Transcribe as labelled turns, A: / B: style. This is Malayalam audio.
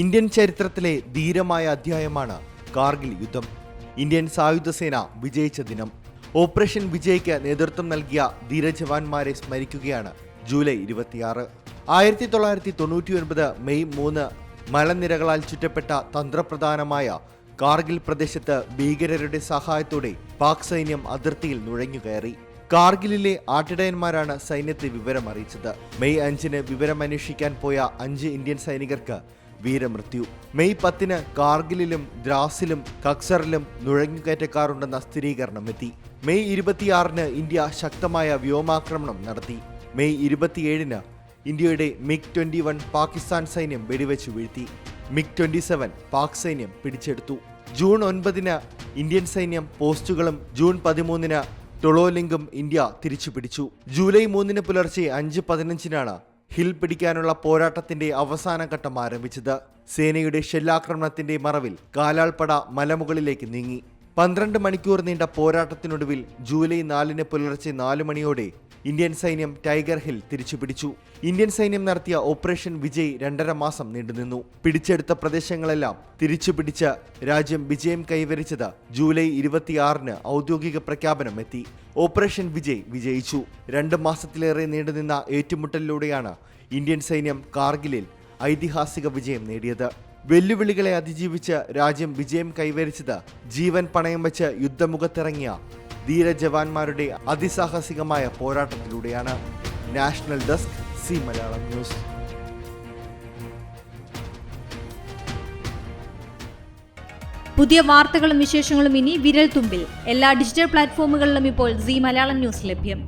A: ഇന്ത്യൻ ചരിത്രത്തിലെ ധീരമായ അധ്യായമാണ് കാർഗിൽ യുദ്ധം. ഇന്ത്യൻ സായുധ സേന വിജയിച്ച ദിനം. ഓപ്പറേഷൻ വിജയ്ക്ക് നേതൃത്വം നൽകിയ ധീരജവാന്മാരെ സ്മരിക്കുകയാണ് ജൂലൈ ഇരുപത്തിയാറ്. ആയിരത്തി തൊള്ളായിരത്തി തൊണ്ണൂറ്റി ഒൻപത് മെയ് മൂന്ന് മലനിരകളാൽ ചുറ്റപ്പെട്ട തന്ത്രപ്രധാനമായ കാർഗിൽ പ്രദേശത്ത് ഭീകരരുടെ സഹായത്തോടെ പാക് സൈന്യം അതിർത്തിയിൽ നുഴഞ്ഞുകയറി കാർഗിലിലെ ആട്ടിടയന്മാരാണ് സൈന്യത്തെ വിവരം അറിയിച്ചത് മെയ് അഞ്ചിന് വിവരമന്വേഷിക്കാൻ പോയ അഞ്ച് ഇന്ത്യൻ സൈനികർക്ക് വീരമൃത്യു. മെയ് പത്തിന് കാർഗിലിലും ദ്രാസിലും കക്സറിലും നുഴഞ്ഞുകയറ്റക്കാരുണ്ടെന്ന സ്ഥിരീകരണം എത്തി മെയ് ഇരുപത്തിയാറിന് ഇന്ത്യ ശക്തമായ വ്യോമാക്രമണം നടത്തി. മെയ് ഇരുപത്തിയേഴിന് ഇന്ത്യയുടെ മിഗ് ട്വന്റി വൺ പാകിസ്ഥാൻ സൈന്യം വെടിവെച്ചു വീഴ്ത്തി. മിഗ് ട്വന്റി സെവൻ പാക് സൈന്യം പിടിച്ചെടുത്തു. ജൂൺ ഒൻപതിന് ഇന്ത്യൻ സൈന്യം പോസ്റ്റുകളും ജൂൺ പതിമൂന്നിന് ടൊളോലിംഗും ഇന്ത്യ തിരിച്ചു പിടിച്ചു ജൂലൈ മൂന്നിന് പുലർച്ചെ അഞ്ച് പതിനഞ്ചിനാണ് ഹിൽ പിടിക്കാനുള്ള പോരാട്ടത്തിന്റെ അവസാന ഘട്ടം ആരംഭിച്ചത്. സേനയുടെ ഷെല്ലാക്രമണത്തിന്റെ മറവിൽ കാലാൾപ്പട മലമുകളിലേക്ക് നീങ്ങി. പന്ത്രണ്ട് മണിക്കൂർ നീണ്ട പോരാട്ടത്തിനൊടുവിൽ ജൂലൈ നാലിന് പുലർച്ചെ നാല് മണിയോടെ ഇന്ത്യൻ സൈന്യം ടൈഗർ ഹിൽ തിരിച്ചുപിടിച്ചു. ഇന്ത്യൻ സൈന്യം നടത്തിയ ഓപ്പറേഷൻ വിജയ് രണ്ടര മാസം നീണ്ടുനിന്നു. പിടിച്ചെടുത്ത പ്രദേശങ്ങളെല്ലാം തിരിച്ചുപിടിച്ച് രാജ്യം വിജയം കൈവരിച്ചത് ജൂലൈ ഇരുപത്തിയാറിന് ഔദ്യോഗിക പ്രഖ്യാപനം എത്തി. ഓപ്പറേഷൻ വിജയ് വിജയിച്ചു. രണ്ട് മാസത്തിലേറെ നീണ്ടുനിന്ന ഏറ്റുമുട്ടലിലൂടെയാണ് ഇന്ത്യൻ സൈന്യം കാർഗിലിൽ ഐതിഹാസിക വിജയം നേടിയത്. വെല്ലുവിളികളെ അതിജീവിച്ച് രാജ്യം വിജയം കൈവരിച്ചത് ജീവൻ പണയം വെച്ച് യുദ്ധമുഖത്തിറങ്ങിയ ധീരജവാന്മാരുടെ അതിസാഹസികമായ പോരാട്ടത്തിലൂടെയാണ് national desk C Malayalam news.
B: പുതിയ വാർത്തകളും വിശേഷങ്ങളും ഇനി എല്ലാ ഡിജിറ്റൽ പ്ലാറ്റ്ഫോമുകളിലും ഇപ്പോൾ സി മലയാളം ന്യൂസ് ലഭ്യം.